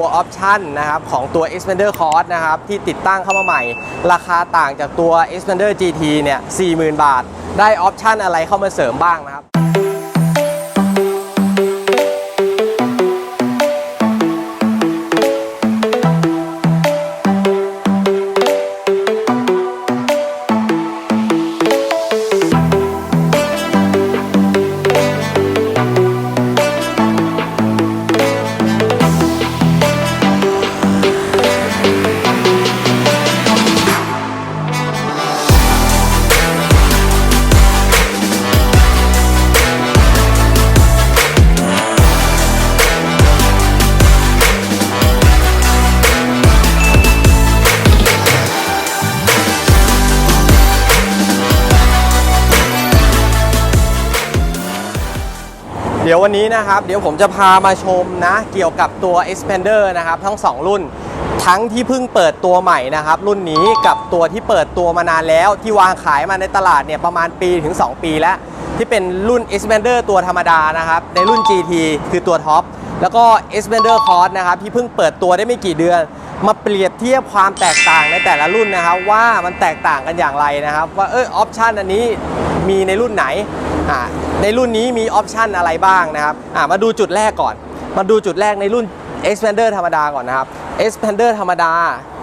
ตัวออปชันนะครับของตัว Expander Cross นะครับที่ติดตั้งเข้ามาใหม่ ราคาต่างจากตัว Expander GT เนี่ย40,000 บาท ได้ออปชันอะไรเข้ามาเสริมบ้างนะครับ ดี๋ยววันนี้นะครับเดี๋ยวผมจะพามาชมนะเกี่ยวกับตัว Expander นะครับทั้ง 2 รุ่น ทั้งที่เพิ่งเปิดตัวใหม่นะครับรุ่นนี้กับตัวที่เปิดตัวมานานแล้วที่วางขายมาในตลาดเนี่ยประมาณปีถึง 2 ปีแล้ว ที่เป็นรุ่น Expander ตัวธรรมดานะครับในรุ่น GT คือตัวท็อปแล้วก็ Expander Cross นะครับที่เพิ่งเปิดตัวได้ไม่กี่เดือน มาเปรียบเทียบความแตกต่างในแต่ละรุ่นนะครับว่ามันแตกต่างกันอย่างไรนะครับ ว่าเออออปชันอันนี้มีในรุ่นไหน ในรุ่นนี้มีออปชันอะไรบ้างนะครับมาดูจุดแรกก่อน มาดูจุดแรกในรุ่น Expander ธรรมดาก่อนนะครับ Expander ธรรมดา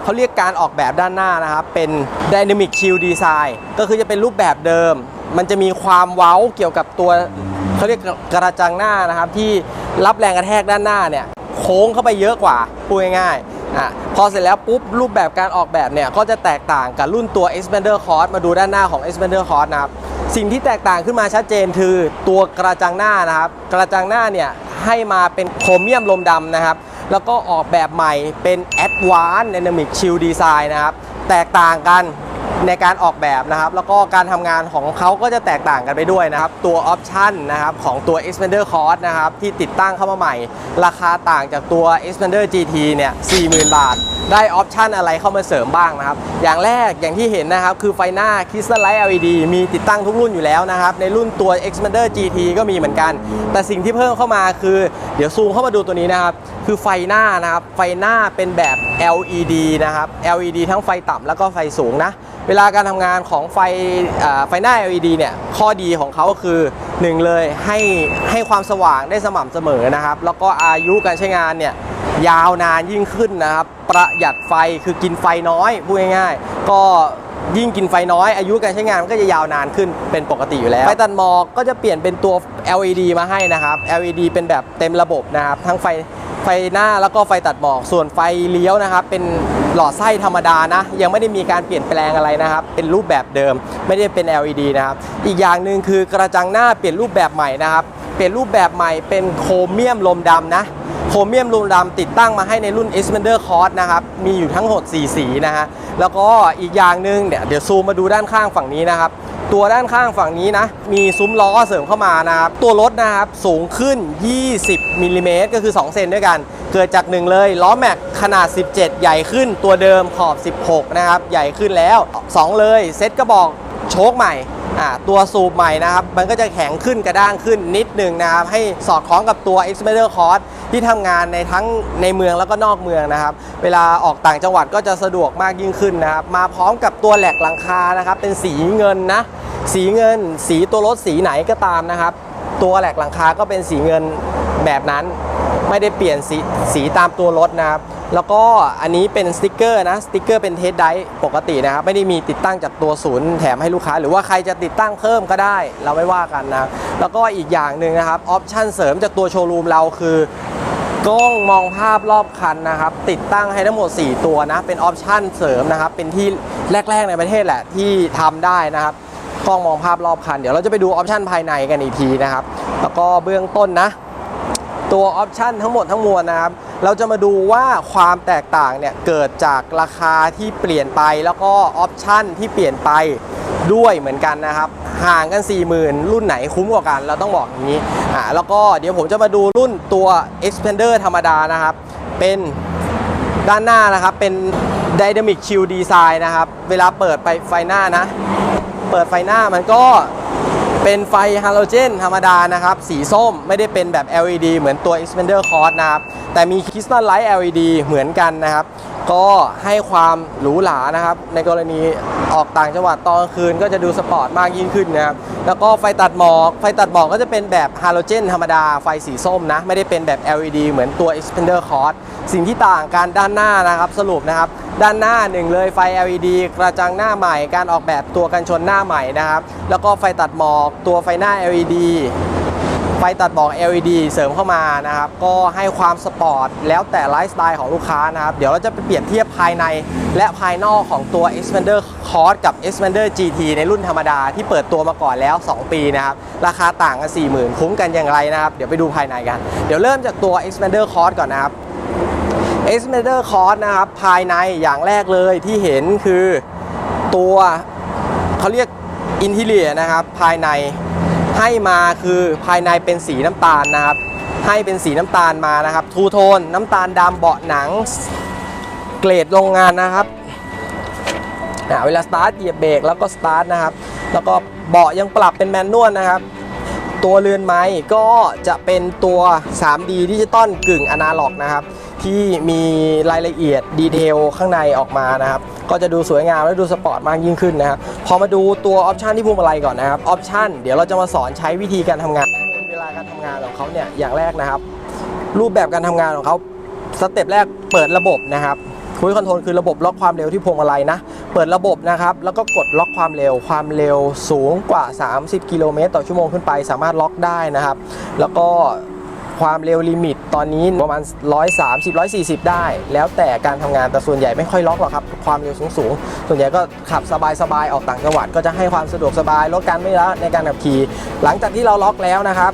เขาเรียกการออกแบบด้านหน้านะครับ เป็น Dynamic Shield Design ก็คือจะเป็นรูปแบบเดิม มันจะมีความเว้าเกี่ยวกับตัวเขาเรียกกระจังหน้านะครับ ที่รับแรงกระแทกด้านหน้าเนี่ยโค้งเข้าไปเยอะกว่าพูดง่ายๆอะพอเสร็จแล้วปุ๊บรูปแบบการออกแบบเนี่ย ก็จะแตกต่างกับรุ่นตัว Expander Cross มาดูด้านหน้าของ Expander Cross นะครับ สิ่งที่แตกต่างขึ้นมาชัดเจนคือตัวกระจังหน้านะครับ กระจังหน้าเนี่ยให้มาเป็นโครเมียมลมดำนะครับ แล้วก็ออกแบบใหม่เป็น Advanced Dynamic Shield Design นะครับ แตกต่างกัน ในการออกแบบนะครับ แล้วก็การทำงานของเขาก็จะแตกต่างกันไปด้วยนะครับ ตัวออปชันนะครับของตัว Expander Cross นะครับ ที่ติดตั้งเข้ามาใหม่ ราคาต่างจากตัว Expander GT เนี่ย 40,000 บาท ได้ออปชันอะไรเข้ามาเสริมบ้างนะครับ อย่างแรกอย่างที่เห็นนะครับ คือไฟหน้า Crystal Light LED มีติดตั้งทุกรุ่นอยู่แล้วนะครับ ในรุ่นตัว Expander GT ก็มีเหมือนกัน แต่สิ่งที่เพิ่มเข้ามาคือ เดี๋ยวซูมเข้ามาดูตัวนี้นะครับ คือไฟหน้านะครับ ไฟหน้าเป็นแบบ LED นะครับ LED ทั้งไฟต่ำแล้วก็ไฟสูงนะ เวลาการทำงานของไฟไฟหน้า LED เนี่ย ข้อดีของเขาก็คือ 1 เลยให้ให้ความสว่างได้สม่ำเสมอนะครับ แล้วก็อายุการใช้งานเนี่ยยาวนานยิ่งขึ้นนะครับ ประหยัดไฟคือกินไฟน้อยพูดง่ายๆ ก็ยิ่งกินไฟน้อย อายุการใช้งานก็จะยาวนานขึ้นเป็นปกติอยู่แล้ว ไฟตัดหมอกก็จะเปลี่ยนเป็นตัว LED มาให้นะครับ LED เป็นแบบเต็มระบบนะครับ ทั้งไฟ ฟหน้าแล้วก็ไฟตัดหมอก ส่วนไฟเลี้ยวนะครับ เป็นหลอดไส้ธรรมดานะ ยังไม่ได้มีการเปลี่ยนแปลงอะไรนะครับ เป็นรูปแบบเดิม ไม่ได้เป็น LED นะครับ อีกอย่างหนึ่งคือกระจังหน้าเปลี่ยนรูปแบบใหม่นะครับ เปลี่ยนรูปแบบใหม่เป็นโครเมียมลมดำนะโครเมียมลูมดำติดตั้งมาให้ในรุ่น Expander Cross นะครับ มีอยู่ทั้งหมด 4 สีนะฮะ แล้วก็อีกอย่างหนึ่งเดี๋ยวเดี๋ยวซูมมาดูด้านข้างฝั่งนี้นะครับ ตัวด้านข้างฝั่งนี้นะ มีซุ้มล้อเสริมเข้ามานะครับ ตัวรถนะครับ สูงขึ้น 20มิลลิเมตรก็คือ 2 เซนด้วยกัน เกิดจากหนึ่งเลย ล้อแม็กขนาด 17 ใหญ่ขึ้น ตัวเดิมขอบ 16 นะครับ ใหญ่ขึ้นแล้ว 2 เลย เซ็ตกระบอกโชคใหม่ ตัวสูบใหม่นะครับ มันก็จะแข็งขึ้นกระด้างขึ้นนิดหนึ่งนะครับ ให้สอดคล้องกับตัว Expander Cross ที่ทำงานในทั้งในเมืองแล้วก็นอกเมืองนะครับ เวลาออกต่างจังหวัดก็จะสะดวกมากยิ่งขึ้นนะครับ มาพร้อมกับตัวแหลกหลังคานะครับ เป็นสีเงินนะ สีเงิน สีตัวรถสีไหนก็ตามนะครับ ตัวแหลกหลังคาก็เป็นสีเงินแบบนั้น ไม่ได้เปลี่ยนสีสีตามตัวรถนะครับ แล้วก็อันนี้เป็นสติกเกอร์นะสติกเกอร์เป็นเทสไดปกตินะครับไม่ได้มีติดตั้งจากตัวศูนย์แถมให้ลูกค้า หรือว่าใครจะติดตั้งเพิ่มก็ได้ เราไม่ว่ากันนะแล้วก็อีกอย่างหนึ่งนะครับออปชั่นเสริมจากตัวโชว์รูมเราคือกล้องมองภาพรอบคันนะครับ ติดตั้งให้ทั้งหมด 4 ตัวนะ เป็นออปชั่นเสริมนะครับ เป็นที่แรก ๆ ในประเทศแหละที่ทำได้นะครับกล้องมองภาพรอบคัน เดี๋ยวเราจะไปดูออปชั่นภายในกันอีกทีนะครับ แล้วก็เบื้องต้นนะ ตัวออปชันทั้งหมดทั้งมวลนะครับ เราจะมาดูว่าความแตกต่างเนี่ยเกิดจากราคาที่เปลี่ยนไปแล้วก็ออปชันที่เปลี่ยนไปด้วยเหมือนกันนะครับห่างกัน 40,000 รุ่นไหนคุ้มกว่ากัน เราต้องบอกอย่างนี้อ่าแล้วก็เดี๋ยวผมจะมาดูรุ่นตัว Expander ธรรมดานะครับ เป็นด้านหน้านะครับ เป็น Dynamic Shield Design นะครับ เวลาเปิดไปไฟหน้านะ เปิดไฟหน้ามันก็ เป็นไฟฮาโลเจนธรรมดานะครับ สีส้มไม่ได้เป็นแบบ LED เหมือนตัว Expander Cross นะครับ แต่มี Crystal Light LED เหมือนกันนะครับ ก็ให้ความหรูหรานะครับ ในกรณีออกต่างจังหวัดตอนกลางคืนก็จะดูสปอร์ตมากยิ่งขึ้นนะครับ แล้วก็ไฟตัดหมอกไฟตัดหมอกก็จะเป็นแบบฮาโลเจนธรรมดาไฟสีส้มนะ ไม่ได้เป็นแบบ LED เหมือนตัว Expander Cross สิ่งที่ต่างกันด้านหน้านะครับสรุปนะครับ ด้านหน้าหนึ่งเลยไฟ LED กระจังหน้าใหม่ การออกแบบตัวกันชนหน้าใหม่นะครับ แล้วก็ไฟตัดหมอกตัวไฟหน้า LED ไฟตัดหมอก LED เสริมเข้ามานะครับก็ให้ความสปอร์ตแล้วแต่ไลฟ์สไตล์ของลูกค้านะครับเดี๋ยวเราจะไปเปรียบเทียบภายใน และภายนอกของตัว Expander Cross กับ Expander GT ในรุ่นธรรมดาที่เปิดตัวมาก่อนแล้ว 2 ปีนะครับราคาต่างกัน 40,000 คุ้มกันอย่างไรนะครับเดี๋ยวไปดูภายในกัน เดี๋ยวเริ่มจากตัว Expander Cross ก่อนนะครับ Expander Cross นะครับภายในอย่างแรกเลยที่เห็นคือตัวเขาเรียกอินทีเลียนะครับภายใน ให้มาคือภายในเป็นสีน้ำตาลนะครับ ให้เป็นสีน้ำตาลมานะครับ ทูโทนน้ำตาลดำเบาะหนัง เกรดโรงงานนะครับเวลาสตาร์ทเหยียบเบรกแล้วก็สตาร์ทนะครับ แล้วก็เบาะยังปรับเป็นแมนนวลนะครับ ตัวเรือนไม้ก็จะเป็นตัว 3D ดิจิตอลกึ่งอนาล็อกนะครับ ที่มีรายละเอียดดีเทลข้างในออกมานะครับ ก็จะดูสวยงามและดูสปอร์ตมากยิ่งขึ้นนะครับ พอมาดูตัวออปชันที่พวงมาลัยก่อนนะครับออปชันเดี๋ยวเราจะมาสอนใช้วิธีการทำงาน เวลาการทำงานของเขาเนี่ยอย่างแรกนะครับ รูปแบบการทำงานของเขาสเต็ปแรกเปิดระบบนะครับคุยคอนโทรลคือระบบล็อกความเร็วที่พวงมาลัยนะ เปิดระบบนะครับ แล้วก็กดล็อกความเร็ว ความเร็วสูงกว่า 30 กิโลเมตรต่อชั่วโมงขึ้นไป สามารถล็อกได้นะครับ แล้วก็ ความเร็วลิมิตตอนนี้ประมาณ 130 140 ได้ แล้วแต่การทำงานแต่ส่วนใหญ่ไม่ค่อยล็อกหรอกครับ ความเร็วสูงๆ ส่วนใหญ่ก็ขับสบายๆ ออกต่างจังหวัดก็จะให้ความสะดวกสบายลดการไม่ละในการขับขี่ หลังจากที่เราล็อกแล้วนะครับ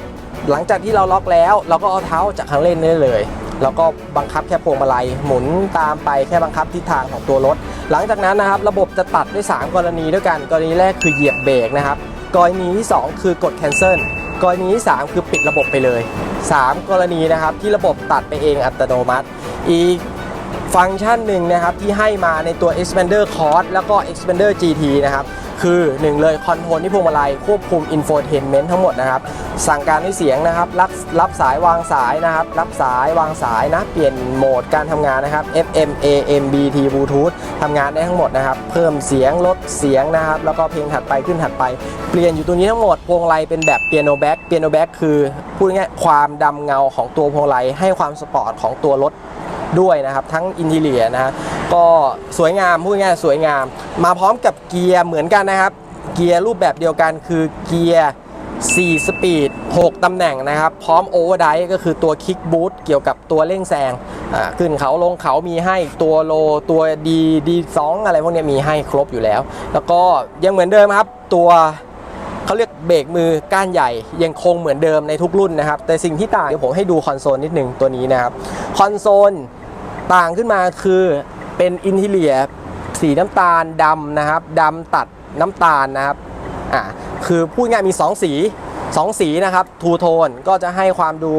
หลังจากที่เราล็อกแล้ว เราก็เอาเท้าจากคันเร่งได้เลยแล้วก็บังคับแค่พวงมาลัยหมุนตามไปแค่บังคับทิศทางของตัวรถ หลังจากนั้นนะครับ ระบบจะตัดด้วย 3 กรณีด้วยกัน กรณีแรกคือเหยียบเบรกนะครับ กรณีที่ 2 คือกด cancel กรณีที่ 3 คือปิดระบบไปเลย 3 กรณีนะครับที่ระบบตัดไปเองอัตโนมัติ อีกฟังก์ชันหนึ่งนะครับที่ให้มาในตัว Expander Cross แล้วก็ Expander GT นะครับ คือ 1 เลยคอนโทรลที่พวงมาลัยควบคุม Infotainment ทั้งหมดนะครับ สั่งการด้วยเสียงนะครับ รับรับสายวางสายนะครับ รับสายวางสายนะ เปลี่ยนโหมดการทำงานนะครับ FM AM BT Bluetooth ทำงานได้ทั้งหมดนะครับ เพิ่มเสียงลดเสียงนะครับ แล้วก็เพลงถัดไปขึ้นถัดไป เปลี่ยนอยู่ตัวนี้ทั้งหมดพวงมาลัยเป็นแบบเปียโนแบ็กเปียโนแบ็กคือพูดง่ายๆความดำเงาของตัวพวงมาลัยให้ความสปอร์ตของตัวรถ ด้วยนะครับทั้งอินทีเลียนะฮะก็สวยงามพูดง่ายๆสวยงาม มาพร้อมกับเกียร์เหมือนกันนะครับ เกียร์รูปแบบเดียวกันคือเกียร์4สปีด 6 ตำแหน่งนะครับ พร้อมโอเวอร์ไดก็คือตัวคิกบูทเกี่ยวกับตัวเร่งแซงขึ้นเขาลงเขามีให้ตัวโลตัวดีดีสองอะไรพวกนี้มีให้ครบอยู่แล้ว แล้วก็ยังเหมือนเดิมครับ ตัวเขาเรียกเบรกมือก้านใหญ่ยังคงเหมือนเดิมในทุกรุ่นนะครับ แต่สิ่งที่ต่างเดี๋ยวผมให้ดูคอนโซลนิดหนึ่งตัวนี้นะครับ คอนโซล ต่างขึ้นมาคือเป็นอินทีเลียสีน้ำตาลดำนะครับดำตัดน้ำตาลนะครับอ่าคือพูดง่ายมี 2 สี 2 สีนะครับทูโทนก็จะให้ความดู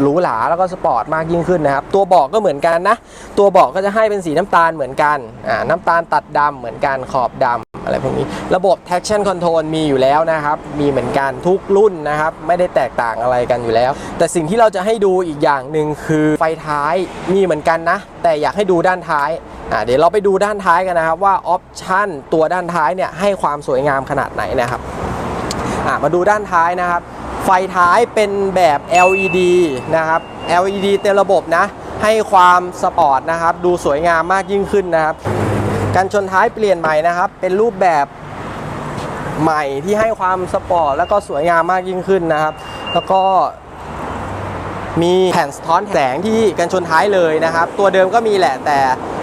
หรูหราแล้วก็สปอร์ตมากยิ่งขึ้นนะครับ ตัวเบาะก็เหมือนกันนะ ตัวเบาะก็จะให้เป็นสีน้ำตาลเหมือนกันอ่าน้ำตาลตัดดำเหมือนกันขอบดำอะไรพวกนี้ ระบบ traction control มีอยู่แล้วนะครับ มีเหมือนกันทุกรุ่นนะครับ ไม่ได้แตกต่างอะไรกันอยู่แล้ว แต่สิ่งที่เราจะให้ดูอีกอย่างหนึ่งคือไฟท้ายมีเหมือนกันนะ แต่อยากให้ดูด้านท้ายอ่าเดี๋ยวเราไปดูด้านท้ายกันนะครับว่าออปชั่นตัวด้านท้ายเนี่ยให้ความสวยงามขนาดไหนนะครับ มาดูด้านท้ายนะครับ ไฟท้ายเป็นแบบ LED นะครับ LED เต็มระบบนะ ให้ความสปอร์ตนะครับ ดูสวยงามมากยิ่งขึ้นนะครับการชนท้ายเปลี่ยนใหม่นะครับ เป็นรูปแบบใหม่ที่ให้ความสปอร์ตแล้วก็สวยงามมากยิ่งขึ้นนะครับ แล้วก็ มีแผ่นสะท้อนแสงที่กันชนท้ายเลยนะครับ ตัวเดิมก็มีแหละแต่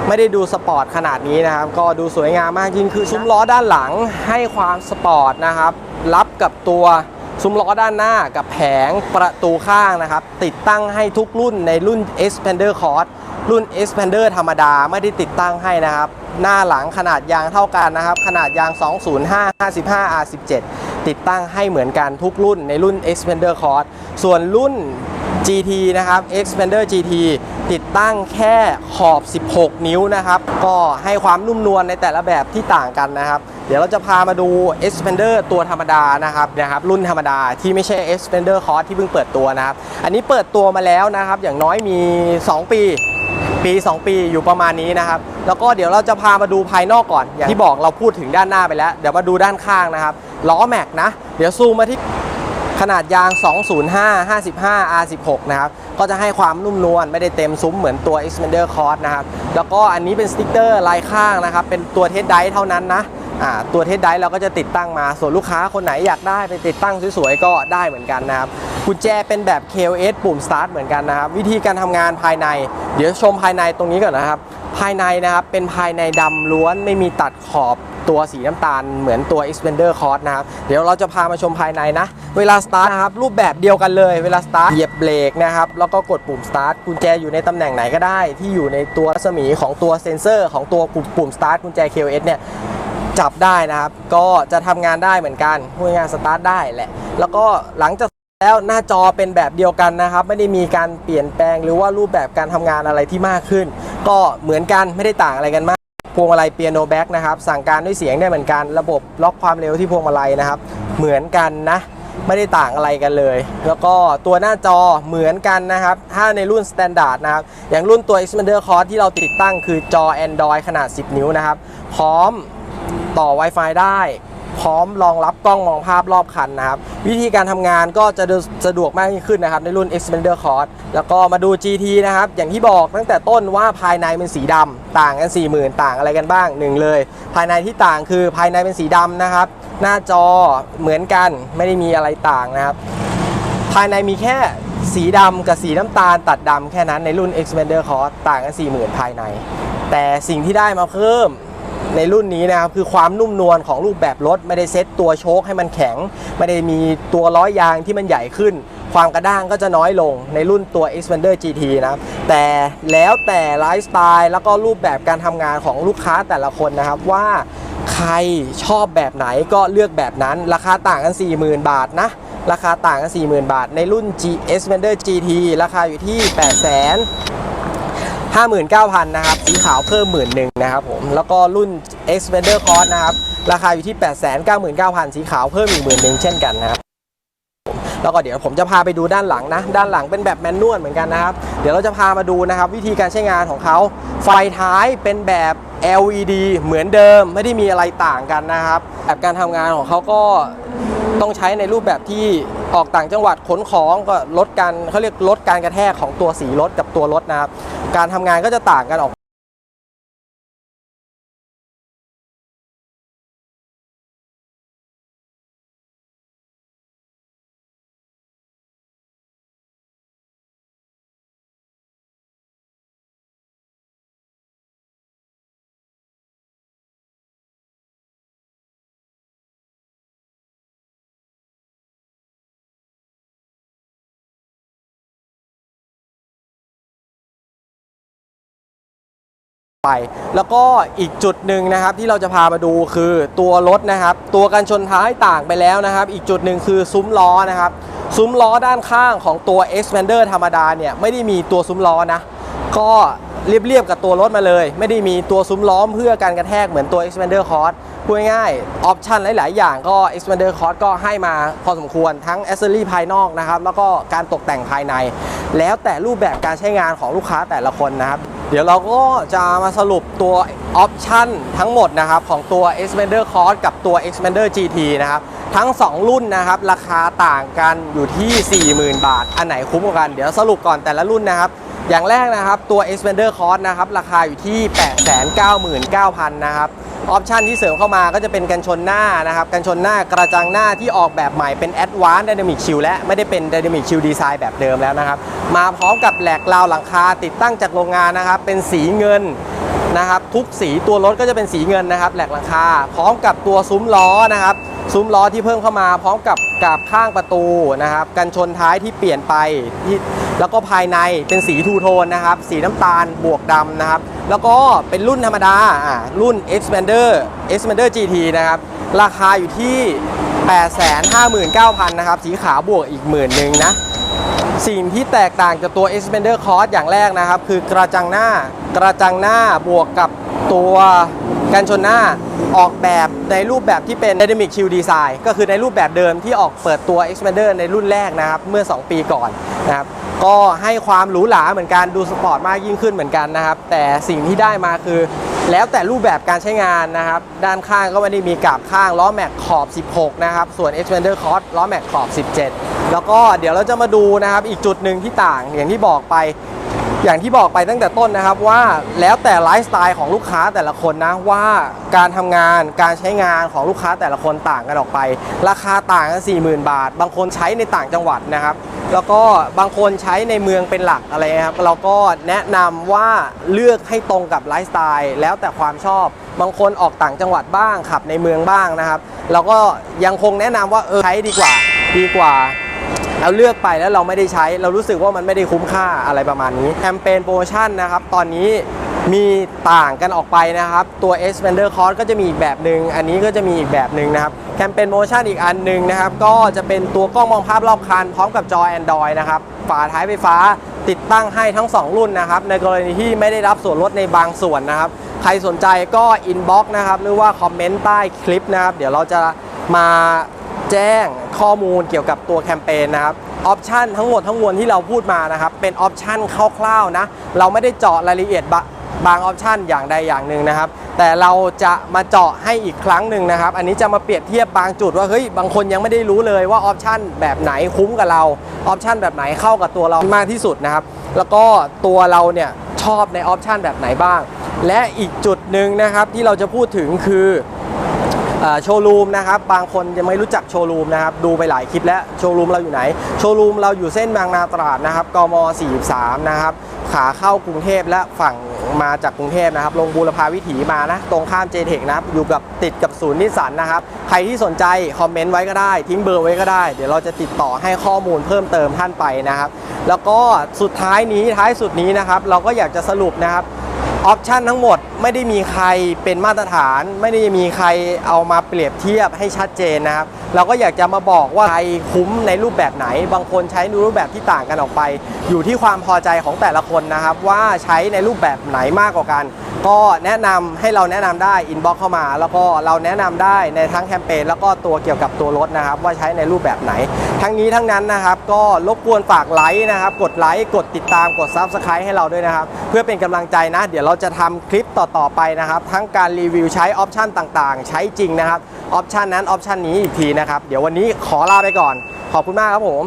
ไม่ได้ดูสปอร์ตขนาดนี้นะครับ ก็ดูสวยงามมากยิ่งคือซุ้มล้อด้านหลังให้ความสปอร์ตนะครับ รับกับตัวซุ้มล้อด้านหน้ากับแผงประตูข้างนะครับ ติดตั้งให้ทุกรุ่นในรุ่น Expander Cross รุ่น Expander ธรรมดาไม่ได้ติดตั้งให้นะครับ หน้าหลังขนาดยางเท่ากันนะครับ ขนาดยาง 205 55 R17 ติดตั้งให้เหมือนกันทุกรุ่นในรุ่น Expander Cross ส่วนรุ่น GT นะครับ Expander GT ติดตั้งแค่ขอบ 16 นิ้วนะครับ ก็ให้ความนุ่มนวลในแต่ละแบบที่ต่างกันนะครับ เดี๋ยวเราจะพามาดู Expander ตัวธรรมดานะครับนะครับ รุ่นธรรมดาที่ไม่ใช่ Expander Cross ที่เพิ่งเปิดตัวนะครับ อันนี้เปิดตัวมาแล้วนะครับ อย่างน้อยมี 2 ปีปี 2 ปีอยู่ประมาณนี้นะครับ แล้วก็เดี๋ยวเราจะพามาดูภายนอกก่อน อย่างที่บอกเราพูดถึงด้านหน้าไปแล้ว เดี๋ยวมาดูด้านข้างนะครับ ล้อแม็กนะ เดี๋ยวซูมมาที่ ขนาดยาง 205 55 R16 นะครับ ก็จะให้ความนุ่มนวลไม่ได้เต็มซุ้มเหมือนตัว Expander Cross นะครับ แล้วก็อันนี้เป็นสติ๊กเกอร์ลายข้างนะครับ เป็นตัวเทสไดเท่านั้นนะตัวเทสไดเราก็จะติดตั้งมา ส่วนลูกค้าคนไหนอยากได้ไปติดตั้งสวยๆ ก็ได้เหมือนกันนะครับกุญแจเป็นแบบ KOS ปุ่ม start เหมือนกันนะครับ วิธีการทำงานภายใน เดี๋ยวชมภายในตรงนี้ก่อนนะครับ ภายในนะครับเป็นภายในดำล้วนไม่มีตัดขอบ ตัวสีน้ำตาลเหมือนตัว Expander Cross นะครับ เดี๋ยวเราจะพามาชมภายในนะ เวลา start นะครับ รูปแบบเดียวกันเลย เวลา start เหยียบเบรกนะครับ แล้วก็กดปุ่ม start กุญแจอยู่ในตำแหน่งไหนก็ได้ ที่อยู่ในตัวรัศมีของตัวเซ็นเซอร์ ของตัวปุ่ม start กุญแจ KOS เนี่ยจับได้นะครับ ก็จะทำงานได้เหมือนกันพูดง่ายสตาร์ทได้แหละ แล้วก็หลังจากแล้วหน้าจอเป็นแบบเดียวกันนะครับ ไม่ได้มีการเปลี่ยนแปลงหรือว่ารูปแบบการทำงานอะไรที่มากขึ้น ก็เหมือนกันไม่ได้ต่างอะไรกันมาก พวงมาลัยเปียโนแบ็กนะครับสั่งการด้วยเสียงได้เหมือนกันระบบล็อกความเร็วที่พวงมาลัยนะครับ เหมือนกันนะไม่ได้ต่างอะไรกันเลย แล้วก็ตัวหน้าจอเหมือนกันนะครับ ถ้าในรุ่นสแตนดาร์ดนะครับ อย่างรุ่นตัว Xpander Cross ที่เราติดตั้งคือจอ Android ขนาด 10 นิ้วนะครับ พร้อมต่อ Wi-Fi ได้ พร้อมรองรับกล้องมองภาพรอบคันนะครับ วิธีการทำงานก็จะสะดวกมากยิ่งขึ้นนะครับ ในรุ่น Expander Cross แล้วก็มาดู GT นะครับ อย่างที่บอกตั้งแต่ต้นว่าภายในเป็นสีดำต่างกัน40,000 ต่างอะไรกันบ้างหนึ่งเลย ภายในที่ต่างคือภายในเป็นสีดำนะครับ หน้าจอเหมือนกันไม่ได้มีอะไรต่างนะครับ ภายในมีแค่สีดำกับสีน้ำตาลตัดดำแค่นั้นในรุ่น Expander Cross ต่างกัน40,000 ภายใน แต่สิ่งที่ได้มาเพิ่ม ในรุ่นนี้นะครับคือความนุ่มนวลของรูปแบบรถ ไม่ได้เซ็ตตัวโชคให้มันแข็ง ไม่ได้มีตัวล้อยางที่มันใหญ่ขึ้น ความกระด้างก็จะน้อยลงในรุ่นตัว Expander GT นะครับแต่แล้วแต่ไลฟ์สไตล์แล้วก็รูปแบบการทำงานของลูกค้าแต่ละคนนะครับว่าใครชอบแบบไหนก็เลือกแบบนั้น ราคาต่างกัน 40,000 บาทนะราคาต่างกัน 40,000 บาท ในรุ่น G Xpander GT ราคาอยู่ที่ 8 0 0 0 0 59,000 นะครับ สีขาวเพิ่มหมื่นหนึ่งนะครับผม แล้วก็รุ่น Xpander Cross นะครับ ราคาอยู่ที่ 899,000 สีขาวเพิ่มอีกหมื่นหนึ่งเช่นกันนะครับแล้วก็เดี๋ยวผมจะพาไปดูด้านหลังนะ ด้านหลังเป็นแบบแมนนวลเหมือนกันนะครับ เดี๋ยวเราจะพามาดูนะครับวิธีการใช้งานของเขา ไฟท้ายเป็นแบบ LED เหมือนเดิมไม่ได้มีอะไรต่างกันนะครับ แบบการทำงานของเขาก็ต้องใช้ในรูปแบบที่ออกต่างจังหวัดขนของก็ลดการเขาเรียกลดการกระแทกของตัวสีรถกับตัวรถนะครับ การทำงานก็จะต่างกันออก ไป แล้วก็อีกจุดหนึ่งนะครับที่เราจะพามาดูคือตัวรถนะครับ ตัวกันชนท้ายต่างไปแล้วนะครับ อีกจุดหนึ่งคือซุ้มล้อนะครับ ซุ้มล้อด้านข้างของตัว Expander ธรรมดาเนี่ยไม่ได้มีตัวซุ้มล้อนะก็เรียบๆกับตัวรถมาเลย ไม่ได้มีตัวซุ้มล้อมเพื่อการกระแทกเหมือนตัว Expander Cross พูดง่ายๆออปชันหลาย ๆ อย่างก็ Expander Cross ก็ให้มาพอสมควรทั้ง a c c e s s o r y ภายนอกนะครับ แล้วก็การตกแต่งภายใน แล้วแต่รูปแบบการใช้งานของลูกค้าแต่ละคนนะครับ เดี๋ยวเราก็จะมาสรุปตัวออปชันทั้งหมดนะครับของตัว Expander Cross กับตัว Expander GT นะครับ ทั้ง 2 รุ่นนะครับ ราคาต่างกันอยู่ที่ 40,000 บาท อันไหนคุ้มกว่ากัน เดี๋ยวสรุปก่อนแต่ละรุ่นนะครับ อย่างแรกนะครับตัว Expander Cross นะครับ ราคาอยู่ที่ 899,000 นะครับ ออปชันที่เสริมเข้ามาก็จะเป็นกันชนหน้านะครับกันชนหน้ากระจังหน้าที่ออกแบบใหม่เป็นแอดวานซ์ไดนามิกชิลและไม่ได้เป็นไดนามิกชิลดีไซน์แบบเดิมแล้วนะครับ มาพร้อมกับแหลกราวหลังคาติดตั้งจากโรงงานนะครับเป็นสีเงินนะครับทุกสีตัวรถก็จะเป็นสีเงินนะครับแหลกหลังคาพร้อมกับตัวซุ้มล้อนะครับ ซุ้มล้อที่เพิ่มเข้ามาพร้อมกับกาบข้างประตูนะครับกันชนท้ายที่เปลี่ยนไปที่แล้วก็ภายในเป็นสีทูโทนนะครับ สีน้ำตาลบวกดำนะครับ แล้วก็เป็นรุ่นธรรมดาอ่ารุ่น Expander Expander GT นะครับ ราคาอยู่ที่ 859,000นะครับ สีขาวบวกอีกหมื่นหนึ่งนะ สิ่งที่แตกต่างจากตัว Expander Cross อย่างแรกนะครับ คือกระจังหน้ากระจังหน้าบวกกับตัวกันชนหน้า ออกแบบในรูปแบบที่เป็น Dynamic Q Design ก็คือในรูปแบบเดิมที่ออกเปิดตัว Expander ในรุ่นแรกนะครับ เมื่อ 2 ปีก่อนนะครับก็ให้ความหรูหราเหมือนกันดูสปอร์ตมากยิ่งขึ้นเหมือนกันนะครับ แต่สิ่งที่ได้มาคือ แล้วแต่รูปแบบการใช้งานนะครับ ด้านข้างก็ไม่ได้มีกราบข้างล้อแม็กขอบ 16 นะครับ ส่วน Expander Cross ล้อแม็กขอบ 17 แล้วก็เดี๋ยวเราจะมาดูนะครับ อีกจุดหนึ่งที่ต่างอย่างที่บอกไป อย่างที่บอกไปตั้งแต่ต้นนะครับว่าแล้วแต่ไลฟ์สไตล์ของลูกค้าแต่ละคนนะว่าการทำงานการใช้งานของลูกค้าแต่ละคนต่างกันออกไป ราคาต่างกัน40,000 บาท บางคนใช้ในต่างจังหวัดนะครับ แล้วก็บางคนใช้ในเมืองเป็นหลักอะไรครับเราก็แนะนำว่าเลือกให้ตรงกับไลฟ์สไตล์แล้วแต่ความชอบ บางคนออกต่างจังหวัดบ้างขับในเมืองบ้างนะครับเราก็ยังคงแนะนำว่าเออใช้ดีกว่าดีกว่า เราเลือกไปแล้วเราไม่ได้ใช้ เรารู้สึกว่ามันไม่ได้คุ้มค่าอะไรประมาณนี้แคมเปญโปรโมชั่นนะครับ ตอนนี้มีต่างกันออกไปนะครับ ตัว S p e n d e r Cost ก็จะมีอีกแบบหนึ่งอันนี้ก็จะมีอีกแบบหนึ่งนะครับ แคมเปญโปรโมชั่นอีกอันหนึ่งนะครับ ก็จะเป็นตัวกล้องมองภาพรอบคัน พร้อมกับจอ Android นะครับ ฝาท้ายไฟฟ้าติดตั้งให้ทั้ง 2 รุ่นนะครับ ในกรณีที่ไม่ได้รับส่วนลดในบางส่วนนะครับ ใครสนใจก็อินบ็อกซ์นะครับ หรือว่าคอมเมนต์ใต้คลิปนะครับ เดี๋ยวเราจะมา แจ้งข้อมูลเกี่ยวกับตัวแคมเปญนะครับออปชันทั้งหมดทั้งมวลที่เราพูดมานะครับ เป็นออปชันคร่าวๆนะ เราไม่ได้เจาะรายละเอียดบบางออปชันอย่างใดอย่างหนึ่งนะครับ แต่เราจะมาเจาะให้อีกครั้งหนึ่งนะครับ อันนี้จะมาเปรียบเทียบบางจุดว่าเฮ้ยบางคนยังไม่ได้รู้เลยว่าออปชันแบบไหนคุ้มกับเราออปชันแบบไหนเข้ากับตัวเรามากที่สุดนะครับ แล้วก็ตัวเราเนี่ยชอบในออปชันแบบไหนบ้าง และอีกจุดหนึ่งนะครับที่เราจะพูดถึงคือ โชว์รูมนะครับบางคนยังไม่รู้จักโชว์รูมนะครับดูไปหลายคลิปแล้วโชว์รูมเราอยู่ไหน โชว์รูมเราอยู่เส้นบางนาตราดนะครับกม 43 นะครับขาเข้ากรุงเทพและฝั่งมาจากกรุงเทพนะครับลงบูรพาวิถีมานะ ตรงข้ามเจเทคนะครับ อยู่กับติดกับศูนย์นิสสันนะครับ ใครที่สนใจ คอมเมนต์ไว้ก็ได้ ทิ้งเบอร์ไว้ก็ได้ เดี๋ยวเราจะติดต่อให้ข้อมูลเพิ่มเติมท่านไปนะครับ แล้วก็สุดท้ายนี้ท้ายสุดนี้นะครับ เราก็อยากจะสรุปนะครับ ออปชันทั้งหมดไม่ได้มีใครเป็นมาตรฐาน ไม่ได้มีใครเอามาเปรียบเทียบให้ชัดเจนนะครับ เราก็อยากจะมาบอกว่าใครคุ้มในรูปแบบไหน บางคนใช้ในรูปแบบที่ต่างกันออกไป อยู่ที่ความพอใจของแต่ละคนนะครับ ว่าใช้ในรูปแบบไหนมากกว่ากัน ก็แนะนำให้เราแนะนำได้อินบ็อกเข้ามา แล้วก็เราแนะนำได้ในทั้งแคมเปญแล้วก็ตัวเกี่ยวกับตัวรถนะครับ ว่าใช้ในรูปแบบไหน ทั้งนี้ทั้งนั้นนะครับก็รบกวนฝากไลค์นะครับกดไลค์กดติดตามกด Subscribe ให้เราด้วยนะครับ เพื่อเป็นกำลังใจนะ เดี๋ยวเราจะทำคลิปต่อๆไปนะครับ ทั้งการรีวิวใช้ออปชันต่างๆ ใช้จริงนะครับออปชันนั้นออปชันนี้อีกทีนะครับ เดี๋ยววันนี้ขอลาไปก่อน ขอบคุณมากครับผม